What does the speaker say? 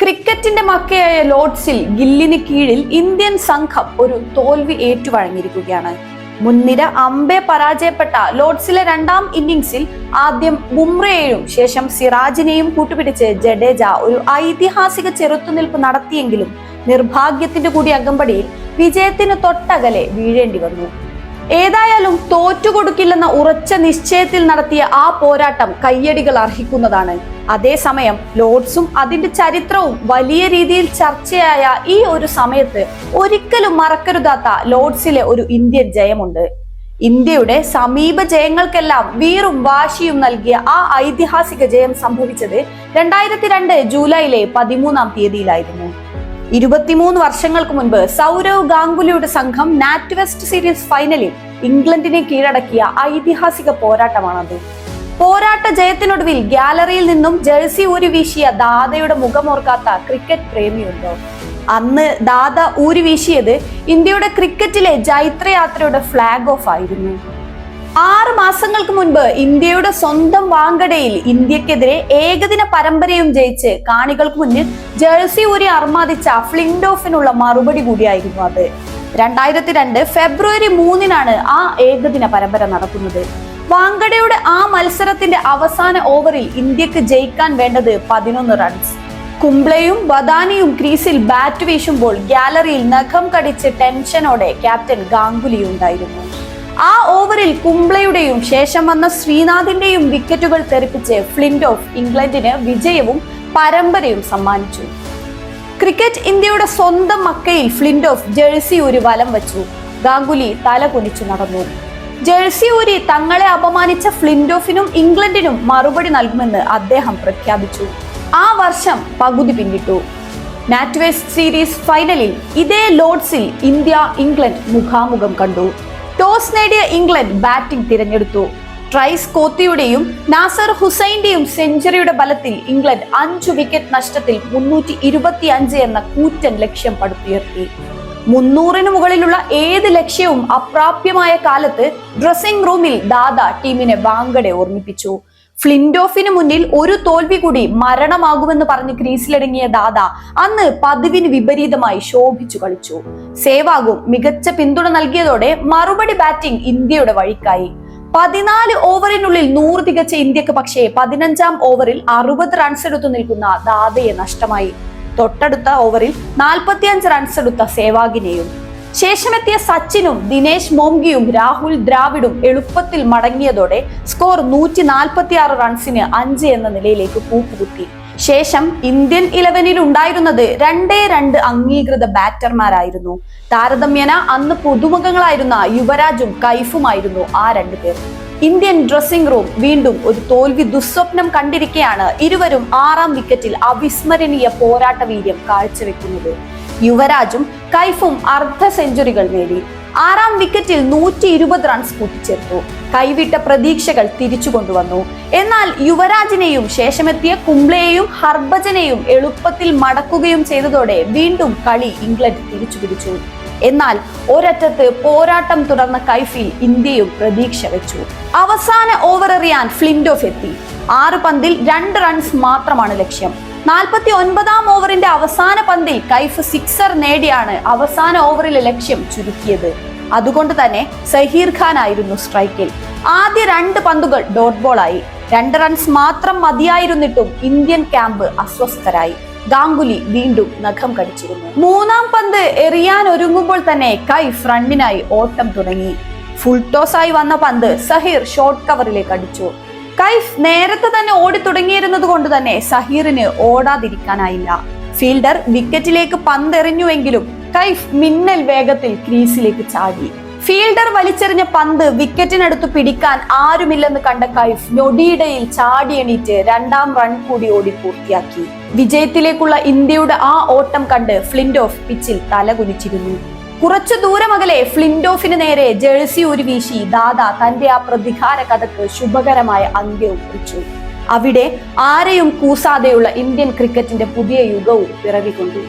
ക്രിക്കറ്റിന്റെ മക്കയായ ലോർഡ്സിൽ ഗില്ലിന് കീഴിൽ ഇന്ത്യൻ സംഘം ഒരു തോൽവി ഏറ്റുവഴങ്ങിയിരിക്കുകയാണ്. മുൻനിര അമ്പെ പരാജയപ്പെട്ട ലോർഡ്സിലെ രണ്ടാം ഇന്നിംഗ്സിൽ ആദ്യം ബുംറയെയും ശേഷം സിറാജിനെയും കൂട്ടുപിടിച്ച് ജഡേജ ഒരു ഐതിഹാസിക ചെറുത്തുനിൽപ്പ് നടത്തിയെങ്കിലും നിർഭാഗ്യത്തിന്റെ കൂടി അകമ്പടിയിൽ വിജയത്തിന് തൊട്ടകലെ വീഴേണ്ടി വന്നു. ഏതായാലും തോറ്റുകൊടുക്കില്ലെന്ന ഉറച്ച നിശ്ചയത്തിൽ നടത്തിയ ആ പോരാട്ടം കയ്യടികൾ അർഹിക്കുന്നതാണ്. അതേസമയം ലോഡ്സും അതിന്റെ ചരിത്രവും വലിയ രീതിയിൽ ചർച്ചയായ ഈ ഒരു സമയത്ത് ഒരിക്കലും മറക്കരുതാത്ത ലോഡ്സിലെ ഒരു ഇന്ത്യൻ ജയമുണ്ട്. ഇന്ത്യയുടെ സമീപ ജയങ്ങൾക്കെല്ലാം വീറും വാശിയും നൽകിയ ആ ഐതിഹാസിക ജയം സംഭവിച്ചത് രണ്ടായിരത്തി രണ്ട് ജൂലൈയിലെ പതിമൂന്നാം തീയതിയിലായിരുന്നു. ഇരുപത്തിമൂന്ന് വർഷങ്ങൾക്ക് മുൻപ് സൗരവ് ഗാംഗുലിയുടെ സംഘം നാറ്റ്വെസ്റ്റ് സീരീസ് ഫൈനലിൽ ഇംഗ്ലണ്ടിനെ കീഴടക്കിയ ഐതിഹാസിക പോരാട്ടമാണത്. പോരാട്ട ജയത്തിനൊടുവിൽ ഗാലറിയിൽ നിന്നും ജേഴ്സി ഊരി വീശിയ ദാദയുടെ മുഖമോർക്കാത്ത ക്രിക്കറ്റ് പ്രേമിയുണ്ടോ? അന്ന് ദാദ ഊരി വീശിയത് ഇന്ത്യയുടെ ക്രിക്കറ്റിലെ ജൈത്രയാത്രയുടെ ഫ്ലാഗ് ഓഫ് ആയിരുന്നു. ആറ് മാസങ്ങൾക്ക് മുൻപ് ഇന്ത്യയുടെ സ്വന്തം വാങ്കടയിൽ ഇന്ത്യക്കെതിരെ ഏകദിന പരമ്പരയും ജയിച്ച് കാണികൾക്ക് മുന്നിൽ ജേഴ്സി ഊരി അർമാദിച്ച ഫ്ലിൻഡോഫിനുള്ള മറുപടി കൂടിയായിരുന്നു അത്. രണ്ടായിരത്തി രണ്ട് ഫെബ്രുവരി മൂന്നിനാണ് ആ ഏകദിന പരമ്പര നടക്കുന്നത്. വാങ്കഡയുടെ ആ മത്സരത്തിന്റെ അവസാന ഓവറിൽ ഇന്ത്യയ്ക്ക് ജയിക്കാൻ വേണ്ടത് പതിനൊന്ന് റൺസ്. കുംബ്ലയും ബദാനിയും ക്രീസിൽ ബാറ്റ് വീശുമ്പോൾ ഗാലറിയിൽ നഖം കടിച്ച് ടെൻഷനോടെ ക്യാപ്റ്റൻ ഗാംഗുലി ഉണ്ടായിരുന്നു ആ ഓവറിൽ കുംബ്ലയുടെയും ശേഷം വന്ന ശ്രീനാഥിന്റെയും വിക്കറ്റുകൾ തെറിപ്പിച്ച് ഫ്ലിൻഡ് ഓഫ് ഇംഗ്ലണ്ടിന് വിജയവും പരമ്പരയും സമ്മാനിച്ചു. ക്രിക്കറ്റ് ഇന്ത്യയുടെ സ്വന്തം മക്കയിൽ ഫ്ലിൻഡ് ഓഫ് ജേഴ്സി ഒരു വലം വച്ചു. ഗാംഗുലി തല കുനിച്ചു നടന്നു. ജേഴ്സി ഊരി തങ്ങളെ അപമാനിച്ച ഫ്ലിൻഡോഫിനും ഇംഗ്ലണ്ടിനും മറുപടി നൽകുമെന്ന് അദ്ദേഹം പ്രഖ്യാപിച്ചു. ആ വർഷം പകുതി പിന്നിട്ടു. നാറ്റ്വേസ്റ്റ് സീരീസ് ഫൈനലിൽ ഇതേ ലോഡ്സിൽ ഇന്ത്യ ഇംഗ്ലണ്ട് മുഖാമുഖം കണ്ടു. ടോസ് നേടിയ ഇംഗ്ലണ്ട് ബാറ്റിംഗ് തിരഞ്ഞെടുത്തു. ട്രൈസ് കോത്തിയുടെയും നാസർ ഹുസൈന്റെയും സെഞ്ചുറിയുടെ ബലത്തിൽ ഇംഗ്ലണ്ട് അഞ്ചു വിക്കറ്റ് നഷ്ടത്തിൽ മുന്നൂറ്റി ഇരുപത്തി അഞ്ച് എന്ന കൂറ്റൻ ലക്ഷ്യം പടുത്തുയർത്തി. മുന്നൂറിന് മുകളിലുള്ള ഏത് ലക്ഷ്യവും അപ്രാപ്യമായ കാലത്ത് ഡ്രസ്സിംഗ് റൂമിൽ ദാദ ടീമിനെ വാങ്കടെ ഓർമ്മിപ്പിച്ചു. ഫ്ലിൻഡോഫിന് മുന്നിൽ ഒരു തോൽവി കൂടി മരണമാകുമെന്ന് പറഞ്ഞ് ക്രീസിലടങ്ങിയ ദാദ അന്ന് പതിവിന് വിപരീതമായി ശോഭിച്ചു കളിച്ചു. സേവാഗും മികച്ച പിന്തുണ നൽകിയതോടെ മറുപടി ബാറ്റിംഗ് ഇന്ത്യയുടെ വഴിക്കായി. പതിനാല് ഓവറിനുള്ളിൽ നൂറ് തികച്ച ഇന്ത്യയ്ക്ക് പക്ഷേ പതിനഞ്ചാം ഓവറിൽ അറുപത് റൺസ് എടുത്തു നിൽക്കുന്ന ദാദയെ നഷ്ടമായി. തൊട്ടടുത്ത ഓവറിൽ നാൽപ്പത്തിയഞ്ച് റൺസ് എടുത്ത സേവാഗിനെയും ശേഷമെത്തിയ സച്ചിനും ദിനേശ് മോംഗിയും രാഹുൽ ദ്രാവിഡും എളുപ്പത്തിൽ മടങ്ങിയതോടെ സ്കോർ നൂറ്റി നാൽപ്പത്തി ആറ് റൺസിന് അഞ്ച് എന്ന നിലയിലേക്ക് കൂപ്പുകുത്തി. ശേഷം ഇന്ത്യൻ ഇലവനിൽ ഉണ്ടായിരുന്നത് രണ്ടേ രണ്ട് അംഗീകൃത ബാറ്റർമാരായിരുന്നു. താരതമ്യേന അന്ന് പുതുമുഖങ്ങളായിരുന്ന യുവരാജും കൈഫുമായിരുന്നു ആ രണ്ടു പേർ. ഇന്ത്യൻ ഡ്രസ്സിംഗ് റൂം വീണ്ടും ഒരു തോൽവി ദുസ്വപ്നം കണ്ടിരിക്കെയാണ് ഇരുവരും ആറാം വിക്കറ്റിൽ അവിസ്മരണീയ പോരാട്ട വീര്യം കാഴ്ചവെക്കുന്നത്. യുവരാജും കൈഫും അർദ്ധ സെഞ്ചുറികൾ നേടി. ആറാം വിക്കറ്റിൽ നൂറ്റി ഇരുപത് റൺസ് കൂട്ടിച്ചേർത്തു. കൈവിട്ട പ്രതീക്ഷകൾ തിരിച്ചു കൊണ്ടുവന്നു. എന്നാൽ യുവരാജിനെയും ശേഷമെത്തിയ കുംബ്ലയെയും ഹർഭജനെയും എളുപ്പത്തിൽ മടക്കുകയും ചെയ്തതോടെ വീണ്ടും കളി ഇംഗ്ലണ്ട് തിരിച്ചു പിടിച്ചു എന്നാൽ ഒരറ്റത്ത് പോരാട്ടം തുടർന്ന കൈഫിൽ ഇന്ത്യയും പ്രതീക്ഷ വെച്ചു. അവസാന ഓവർ എറിയാൻ ഫ്ലിൻഡോഫ് എത്തി. ആറ് പന്തിൽ രണ്ട് റൺസ് മാത്രമാണ് ലക്ഷ്യം. നാൽപ്പത്തി ഒൻപതാം ഓവറിന്റെ അവസാന പന്തിൽ കൈഫ് സിക്സർ നേടിയാണ് അവസാന ഓവറിലെ ലക്ഷ്യം ചുരുക്കിയത്. അതുകൊണ്ട് തന്നെ സഹീർ ഖാൻ ആയിരുന്നു സ്ട്രൈക്കിൽ. ആദ്യ രണ്ട് പന്തുകൾ ഡോട്ട് ബോളായി. രണ്ട് റൺസ് മാത്രം മതിയായിരുന്നിട്ടും ഇന്ത്യൻ ക്യാമ്പ് അസ്വസ്ഥരായി. ഗാംഗുലി വീണ്ടും നഖം കടിച്ചിരുന്നു. മൂന്നാം പന്ത് എറിയാൻ ഒരുങ്ങുമ്പോൾ തന്നെ കൈ ഫ്രണ്ടിനായി ഓട്ടം തുടങ്ങി. ഫുൾ ടോസ് ആയി വന്ന പന്ത് സഹീർ ഷോർട്ട് കവറിലേക്ക് അടിച്ചു. കൈഫ് നേരത്തെ തന്നെ ഓടി തുടങ്ങിയിരുന്നത് കൊണ്ട് തന്നെ സഹീറിന് ഓടാതിരിക്കാനായില്ല. ഫീൽഡർ വിക്കറ്റിലേക്ക് പന്തെറിഞ്ഞുവെങ്കിലും കൈഫ് മിന്നൽ വേഗത്തിൽ ക്രീസിലേക്ക് ചാടി. ഫീൽഡർ വലിച്ചെറിഞ്ഞ പന്ത് വിക്കറ്റിനടുത്ത് പിടിക്കാൻ ആരുമില്ലെന്ന് കണ്ട കൈഫ് ഞൊടിയിടയിൽ ചാടി എണീറ്റ് രണ്ടാം റൺ കൂടി ഓടി പൂർത്തിയാക്കി. വിജയത്തിലേക്കുള്ള ഇന്ത്യയുടെ ആ ഓട്ടം കണ്ട് ഫ്ലിൻഡ് ഓഫ് പിച്ചിൽ തലകുനിച്ചിരുന്നു. കുറച്ചു ദൂരമകലെ ഫ്ലിൻഡോഫിന് നേരെ ജേഴ്സി ഒരു വീശി ദാദ തന്റെ ആ പ്രതികാര കഥക്ക് ശുഭകരമായ അന്ത്യവും കുറിച്ചു. അവിടെ ആരെയും കൂസാതെയുള്ള ഇന്ത്യൻ ക്രിക്കറ്റിന്റെ പുതിയ യുഗവും പിറവികൊണ്ടു.